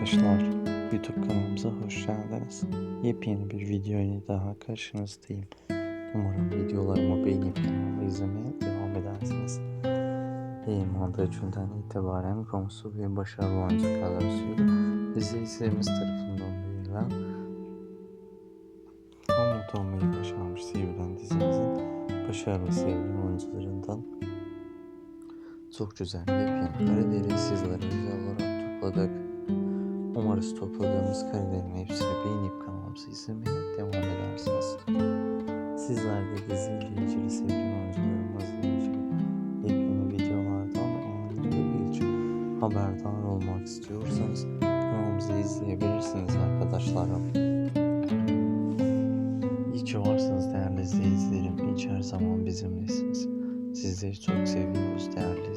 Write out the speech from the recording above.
arkadaşlar. YouTube kanalımıza hoş geldiniz. Yepyeni bir video ile daha karşınızdayım. Umarım videolarımı beğenip kanalımı izlemeye devam edersiniz. Yayınlandığı günden itibaren konusu ve başarılı oyuncu kadrosuyla izleyicilerimiz tarafından verilen not olmayı başarmış sevilen dizimizin başarılı sevilen oyuncularından çok güzel yepyeni kareleri sizlere özel olarak topladık. Umarız topladığımız karelerin hepsini beğenip kanalımızı izlemeye devam edersiniz. Sizler de diziyle ilgili sevgili oyuncularımızla ilgili yepyeni videolardan anında ilk haberdar olmak istiyorsanız kanalımızı izleyebilirsiniz arkadaşlarım. İyi ki varsınız değerli izleyicilerim. Ki her zaman bizimlesiniz. Sizleri çok seviyoruz değerli